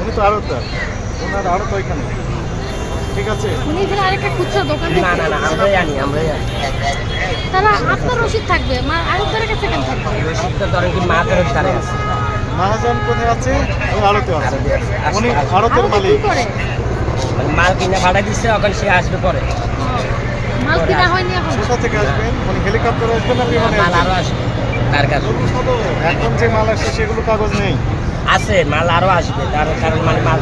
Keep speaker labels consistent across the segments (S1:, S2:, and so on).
S1: উনি তো আড়তদার ওনার আড়ত ওইখানে ঠিক আছে?
S2: উনি এখানে আরেকটা খুচরা দোকান
S3: না না না আমরাই আনি আমরাই আনি।
S2: তাহলে আপনার রসিদ থাকবে মা আরেকটার কাছে কেন থাকবে?
S3: রসিদটা ধরেন কি মাছের ধারে আছে।
S1: মহাজন কোথায় আছে? ওই আড়তে আছে। উনি
S2: আরও কি
S1: মালিক
S2: করে?
S3: মানে মাল কিনে ভাড়া দিচ্ছে ওখানে সে আসবে পরে।
S2: মাল কিনা হয়নি এখন?
S1: কোথা থেকে আসবেন? উনি হেলিকপ্টার আসবেন না বিমানে
S3: মাল
S1: আরও
S3: আসবে তার কাছে।
S1: এখন যে মাল আসছে সেগুলো কাগজ নেই।
S3: আছে মাল আরও আসবে তার কারণ মানে মাল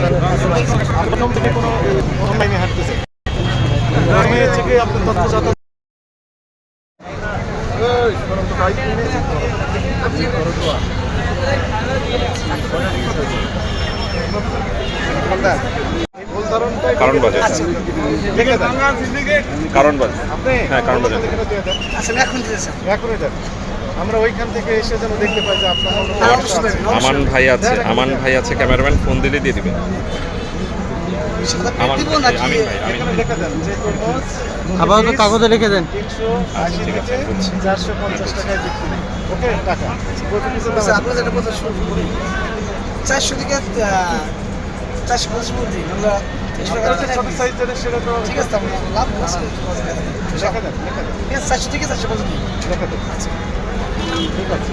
S4: কারণ বাজার। কারণ বাজার
S1: আপনি
S4: হ্যাঁ, কারণ বাজার।
S1: থেকে আমরা ওইখান থেকে এসে যেন দেখতে পাই যে আপনার মনে হয়।
S4: আমান ভাই আছে আমান ভাই আছে ক্যামেরাম্যান ফোন দিলে দিয়ে দিবেন।
S5: আপাতত কাগজে লিখে দেন।
S4: বুঝছি।
S1: চারশো পঞ্চাশ টাকায় বিক্রি ওকে টাকা।
S6: আচ্ছা,
S1: আছে?
S6: আপনার যেটা কথা শুরু করি চারশো থেকে চারশো পঞ্চাশ মধ্যে আমরা
S1: ছোট সাইজ যেটা সেটা তো
S6: ঠিক আছে আমরা লাভ আছে
S1: লেখা দেন লেখা দেন
S6: চারশো থেকে চারশো পঞ্চাশ
S1: লেখা দেন ঠিক আছে